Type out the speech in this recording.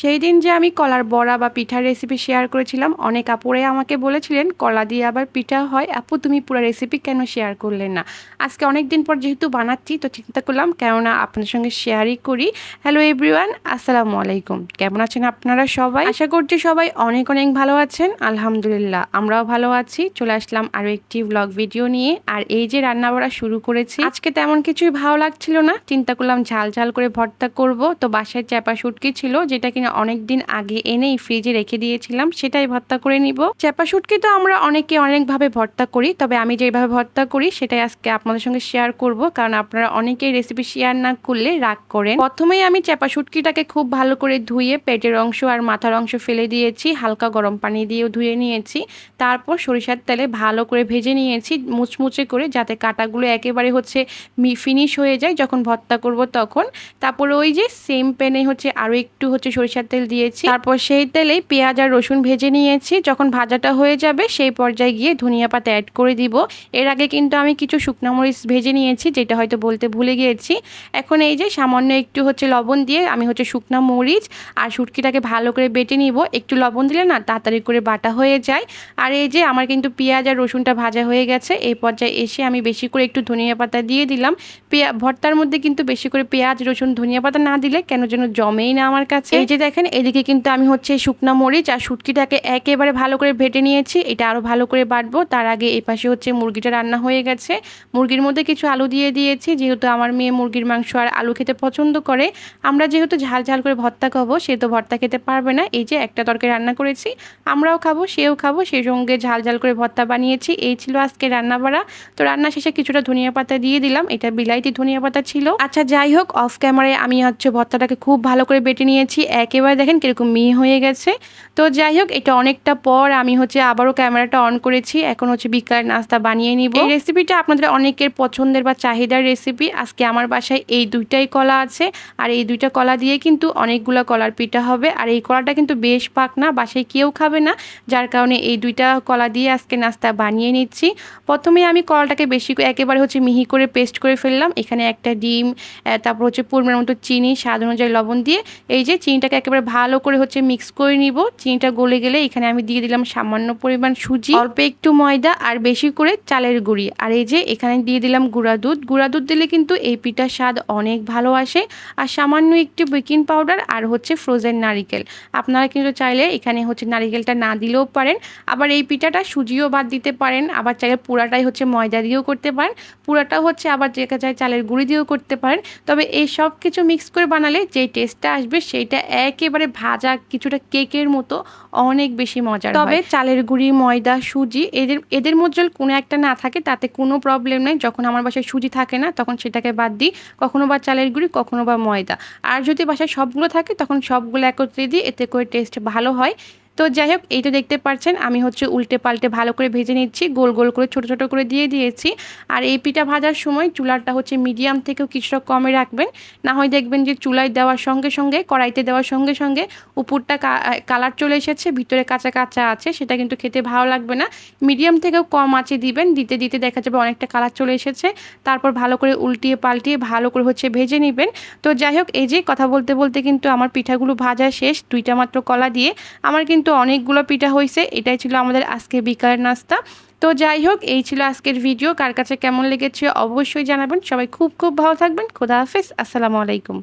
সেই দিন যে আমি কলার বড়া বা পিঠার রেসিপি শেয়ার করেছিলাম, অনেক আপুরে আমাকে বলেছিলেন, কলা দিয়ে আবার পিঠা হয়। আপু, তুমি পুরো রেসিপি কেন শেয়ার করলেন না? আজকে অনেক দিন পর যেহেতু বানাচ্ছি, তো চিন্তা করলাম, কেননা আপনার সঙ্গে শেয়ারই করি। হ্যালো এভরিওয়ান আসসালামু আলাইকুম। কেমন আছেন আপনারা সবাই? আশা করছি সবাই অনেক অনেক ভালো আছেন। আলহামদুলিল্লাহ, আমরাও ভালো আছি। চলে আসলাম আরও একটি ব্লগ ভিডিও নিয়ে। আর এই যে রান্না বাড়া শুরু করেছি, আজকে তেমন কিছুই ভালো লাগছিল না। চিন্তা করলাম ঝাল ঝাল করে ভর্তা করব। তো বাসায় চ্যাপা শুটকি ছিল, যেটা কিনা অনেক দিন আগে এনেই ফ্রিজে রেখে দিয়েছিলাম, সেটাই ভর্তা করে নিব। চ্যাপা শুটকি তো আমরা অনেকে অনেকভাবে ভর্তা করি, তবে আমি যেভাবে ভর্তা করি সেটাই আজকে আপনাদের সঙ্গে শেয়ার করব, কারণ আপনারা অনেকেই রেসিপি শেয়ার না করলে রাগ করেন। প্রথমেই আমি চ্যাপা শুটকিটাকে খুব ভালো করে ধুয়ে পেটের অংশ আর মাথার অংশ ফেলে দিয়েছি, হালকা গরম পানি দিয়েও ধুয়ে নিয়েছি। তারপর সরিষার তেলে ভালো করে ভেজে নিয়েছি, মুচমুচে করে যাতে কাটাগুলো একেবারে হচ্ছে ফিনিশ হয়ে যায় যখন ভর্তা করব তখন। তারপর ওই যে সেম প্যানে হচ্ছে আরও একটু হচ্ছে সরিষার তেল দিয়েছি। তারপর সেই তেলেই পেঁয়াজ আর রসুন ভেজে নিয়েছি। যখন ভাজাটা হয়ে যাবে, সেই পর্যায়ে গিয়ে ধনিয়া পাতা অ্যাড করে দিব। এর আগে কিন্তু আমি কিছু শুকনা মরিচ ভেজে নিয়েছি, যেটা হয়তো বলতে ভুলে গিয়েছি। এখন এই যে সামান্য একটু হচ্ছে লবণ দিয়ে আমি হচ্ছে শুকনা মরিচ আর শুটকিটাকে ভালো করে বেটে নিব। একটু লবণ দিলে না তাড়াতাড়ি করে বাটা হয়ে যায়। আর এই যে আমার কিন্তু পেঁয়াজ আর রসুনটা ভাজা হয়ে গেছে, এই পর্যায়ে এসে আমি বেশি করে একটু ধনিয়া পাতা দিয়ে দিলাম। পেঁয়া ভর্তার মধ্যে কিন্তু বেশি করে পেঁয়াজ, রসুন, ধনিয়া পাতা না দিলে কেন যেন জমেই না আমার কাছে। এই যে দেখেন, এদিকে কিন্তু আমি হচ্ছে শুকনা মরিচ আর শুটকিটাকে একেবারে ভালো করে ভেটে নিয়েছি। এটা আরও ভালো করে বাটবো। তার আগে এই পাশে হচ্ছে মুরগিটা রান্না হয়ে গেছে। মুরগির মধ্যে কিছু আলু দিয়ে দিয়েছি। যেহেতু আমার মেয়ে মুরগির মাংস আর আলু খেতে পছন্দ করে, আমরা যেহেতু ঝাল ঝাল করে ভর্তা খাব, সে তো ভর্তা খেতে পারবে না। এই যে একটা তরকারি রান্না করেছি, আমরাও খাব, সেও খাব, সেই সঙ্গে ঝাল ঝাল করে ভর্তা বানিয়েছি। এই ছিল আজকে রান্না বাড়া তো রান্না শেষে কিছুটা ধনিয়া পাতা দিয়ে দিলাম। এটা বিলাইতি ধনিয়া পাতা ছিল। আচ্ছা যাই হোক, অফ ক্যামেরায় আমি হচ্ছে ভর্তাটাকে খুব ভালো করে বেটে নিয়েছি। একেবারে দেখেন কীরকম মিহি হয়ে গেছে। তো যাই হোক, এটা অনেকটা পর আমি হচ্ছে আবারও ক্যামেরাটা অন করেছি। এখন হচ্ছে বিকালের নাস্তা বানিয়ে নিব। এই রেসিপিটা আপনাদের অনেকের পছন্দের বা চাহিদার রেসিপি আজকে আমার বাসায় এই দুইটাই কলা আছে। আর এই দুইটা কলা দিয়ে কিন্তু অনেকগুলো কলার পিঠা হবে। আর এই কলাটা কিন্তু বেশ পাক না, বাসায় কেউ খাবে না। যার কারণে এই দুইটা কলা দিয়ে আজকে নাস্তা বানিয়ে নিচ্ছি। প্রথমে আমি কলাটাকে বেশি একেবারে হচ্ছে মিহি করে পেস্ট করে ফেললাম। এখানে একটা ডিম তারপর হচ্ছে পরিমাণ মতো চিনি, স্বাদ অনুযায়ী লবণ দিয়ে। এই যে চিনিটাকে একেবারে ভালো করে হচ্ছে মিক্স করে নিব। চিনিটা গলে গেলে এখানে আমি দিয়ে দিলাম সামান্য পরিমাণ সুজি, অল্প একটু ময়দা আর বেশি করে চালের গুঁড়ি। আর এই যে এখানে দিয়ে দিলাম গুঁড়া দুধ। গুঁড়া দুধ দিলে কিন্তু এই পিঠার স্বাদ অনেক ভালো আসে। আর সামান্য একটু বেকিং পাউডার আর হচ্ছে ফ্রোজেন নারিকেল। আপনারা কিন্তু চাইলে এখানে হচ্ছে নারিকেলটা না দিলেও পারেন। আবার এই পিঠাটা সুজিও বাদ দিতে পারেন। আবার চাইলে পুরাটাই হচ্ছে ময়দা দিয়েও করতে পারেন। পুরাটা হচ্ছে আবার যে চাই চালের গুঁড়ি দিয়েও করতে পারেন। তবে এই সব কিছু মিক্স করে বানালে যেই টেস্টটা আসবে, সেইটা একেবারে ভাজা কিছুটা কেকের মতো অনেক বেশি মজার তবে চালের গুঁড়ি ময়দা সুজি এদের এদের মধ্যে কোনো একটা না থাকে তাতে কোনো প্রবলেম নেই। যখন আমার বাসায় সুজি থাকে না তখন সেটাকে বাদ দিই। কখনো বা চালের গুঁড়ি কখনো বা ময়দা। আর যদি বাসায় সবগুলো থাকে তখন সবগুলো একত্রে দিই এতে করে টেস্ট ভালো হয়। তো যাই হোক, এই তো দেখতে পাচ্ছেন, আমি হচ্ছে উল্টে পাল্টে ভালো করে ভেজে নিচ্ছি, গোল গোল করে, ছোট ছোট করে দিয়ে দিয়েছি। আর এই পিঠা ভাজার সময় চুলাটা হচ্ছে মিডিয়াম থেকেও কিছুটা কমে রাখবেন, না হয় দেখবেন যে চুলায় দেওয়ার সঙ্গে সঙ্গে, কড়াইতে দেওয়ার সঙ্গে সঙ্গে উপরটা কালার চলে এসেছে, ভিতরে কাঁচা কাঁচা আছে, সেটা কিন্তু খেতে ভালো লাগবে না। মিডিয়াম থেকেও কম আঁচে দিবেন, দিতে দিতে দেখা যাবে অনেকটা কালার চলে এসেছে। তারপর ভালো করে উল্টিয়ে পাল্টিয়ে ভালো করে হচ্ছে ভেজে নেবেন। তো যাই হোক, এই যে কথা বলতে বলতে কিন্তু আমার পিঠাগুলো ভাজা শেষ, দুইটা মাত্র কলা দিয়ে, আমার কিন্তু কিন্তু অনেকগুলো পিঠা হয়েছে এটাই ছিল আমাদের আজকে বিকালের নাস্তা। তো যাই হোক, এই ছিল আজকের ভিডিও। কার কাছে কেমন লেগেছে অবশ্যই জানাবেন। সবাই খুব খুব ভালো থাকবেন। খোদা হাফেজ। আসসালামু আলাইকুম।